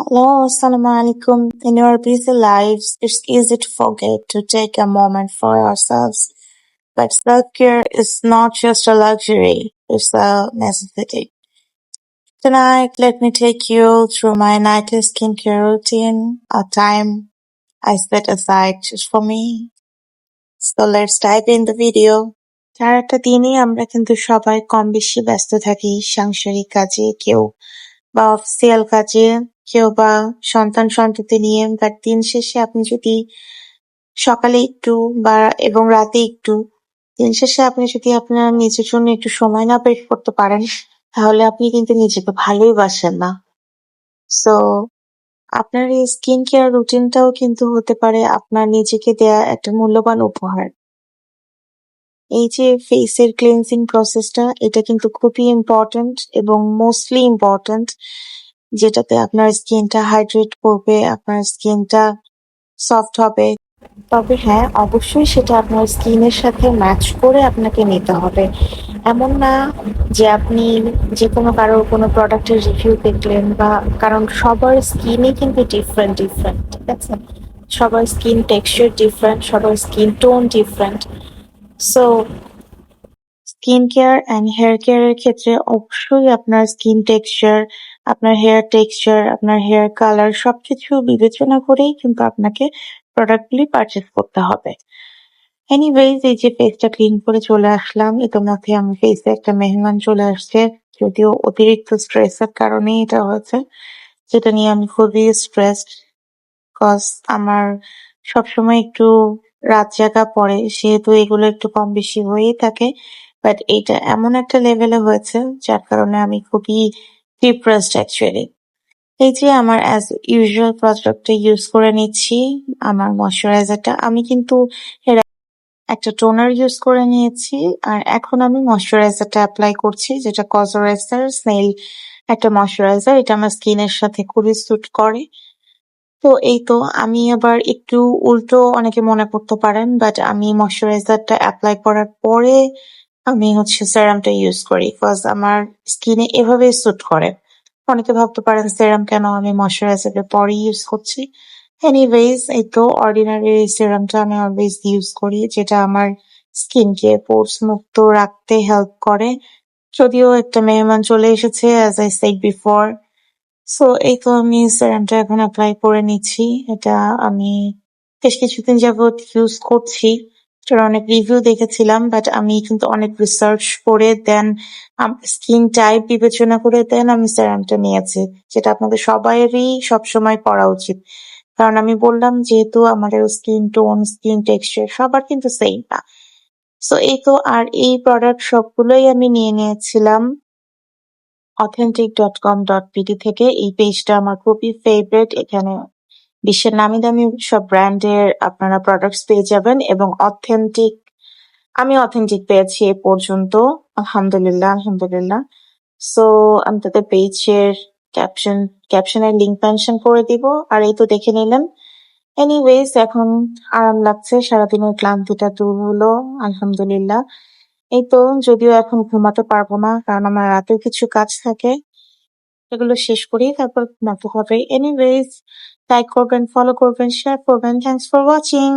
Hello, Assalamu alaikum. In your busy lives, it's easy to forget to take a moment for ourselves. But self-care is not just a luxury, it's a necessity. Tonight, let me take you through my nightly skincare routine, a time I set aside just for me. So let's dive in the video. সারাটা দিনই আমরা কিন্তু সবাই কম বেশি ব্যস্ত থাকি সাংসারিক কাজে কেউ বা অফিসিয়াল কাজে কেউ বা সন্তান সন্ততি নিয়ে বাট দিন শেষে আপনি যদি সকালে একটু বা এবং রাতে একটু, দিন শেষে আপনি যদি আপনার নিজের জন্য একটু সময় না বের করতে পারেন, তাহলে আপনি কিন্তু নিজেকে ভালোই বাসেন না। সো আপনার এই স্কিন কেয়ার রুটিনটাও কিন্তু হতে পারে আপনার নিজেকে দেয়া একটা মূল্যবান উপহার। এই যে ফেসের ক্লিনজিং প্রসেসটা এটা কিন্তু খুবই ইম্পর্ট্যান্ট এবং মোস্টলি ইম্পর্ট্যান্ট যেটাতে আপনার স্কিনটা হাইড্রেট করবে, আপনার স্কিনটা সফট হবে। তবে হ্যাঁ অবশ্যই সেটা আপনার স্কিনের সাথে ম্যাচ করে আপনাকে নিতে হবে। এমন না যে আপনি যে কোনো কারোর কোনো প্রোডাক্টের রিভিউ দেখলেন বা, কারণ সবার স্কিনই কিন্তু ডিফারেন্ট ডিফারেন্ট ঠিক আছে? সবার স্কিন টেক্সচার ডিফারেন্ট সবার skin tone different so skin care and hair কেয়ারের ক্ষেত্রে অবশ্যই আপনার স্কিন টেক্সচার আপনার হেয়ার টেক্সচার আপনার হেয়ার কালার সবকিছু বিবেচনা করেই কিন্তু আপনাকে প্রোডাক্টগুলি পারচেস করতে হবে। এনিওয়েজ এই যে ফেসটা ক্লিন করে চলে আসলাম, ইতোমধ্যে আমার ফেসে একটা মেহমান চলে আসছে, যদিও অতিরিক্ত স্ট্রেসের কারণেই এটা হয়েছে। যেটা নিয়ে আমি খুবই স্ট্রেসড কজ আমার সবসময় একটু রাত জাগা পড়ে, সেহেতু এগুলো একটু কম বেশি হয়েই থাকে বাট এইটা এমন একটা লেভেলে হয়েছে, যার কারণে আমি খুবই ডিপ্রেসড অ্যাকচুয়ালি এই যে আমার অ্যাজ ইউজুয়াল প্রোডাক্টটা ইউজ করে নিচ্ছি, আমার ময়শ্চারাইজারটা আমি কিন্তু এর একটা টোনার ইউজ করে নিয়েছি, আর এখন আমি ময়শ্চারাইজারটা অ্যাপ্লাই করছি, যেটা কজরাইজার স্নেল একটা ময়শ্চারাইজার এটা আমার স্কিনের সাথে খুবই স্যুট করে। তো এই তো, আমি আবার একটু উল্টো অনেকে মনে করতে পারেন বাট আমি ময়শ্চারাইজারটা অ্যাপ্লাই করার পরে আমি হচ্ছে সেরামটা ইউজ করি বিকজ আমার স্কিনে এভাবে স্যুট করে। অনেকে ভাবতে পারেন, সেরাম কেন আমি ময়শ্চারাইজারের পরে ইউজ করছি? এনিওয়েজ এই তো অর্ডিনারি সেরামটা আমি অলওয়েজ ইউজ করি, যেটা আমার স্কিনকে পোর্স মুক্ত রাখতে হেল্প করে। যদিও একটা মেহমান চলে এসেছে as I said before so এই তো আমি সেরামটা এখন অ্যাপ্লাই করে নিচ্ছি। এটা আমি বেশ কিছুদিন যাবত ইউজ করছি। এটার অনেক রিভিউ দেখেছিলাম বাট আমি কিন্তু অনেক রিসার্চ করে দেন স্কিন টাইপ বিবেচনা করে দেন আমি সেরামটা নিয়েছি, যেটা আপনাদের সবাইয়েরই সবসময় করা উচিত। কারণ আমি বললাম, যেহেতু আমাদের স্কিন টোন স্কিন টেক্সচার সবার কিন্তু সেম না। সো এই তো, আর এই প্রোডাক্ট সবগুলোই আমি নিয়ে নিয়েছিলাম authentic dot com dot PD থেকে। এই পেজটা আমার খুবই ফেভারিট এখানে বিশ্বের নামি দামি সব ব্র্যান্ডের আপনারা প্রোডাক্টস পেয়ে যাবেন এবং অথেন্টিক আমি অথেন্টিক পেয়েছি এ পর্যন্ত, আলহামদুলিল্লাহ আলহামদুলিল্লাহ। সো আমি তাদের পেজের ক্যাপশন ক্যাপশনের লিঙ্ক মেনশন করে দিব। আর এই তো দেখে নিলেন। এনিওয়েজ এখন আরাম লাগছে, সারাদিনের ক্লান্তিটা দূর হলো, আলহামদুলিল্লাহ। এই তো, যদিও এখন ঘুমাতে পারব না, কারণ আমার রাতেও কিছু কাজ থাকে। এগুলো শেষ করি তারপর ঘুমাতে হবে এনিওয়েজ লাইক করবেন ফলো করবেন শেয়ার করবেন থ্যাংকস ফর ওয়াচিং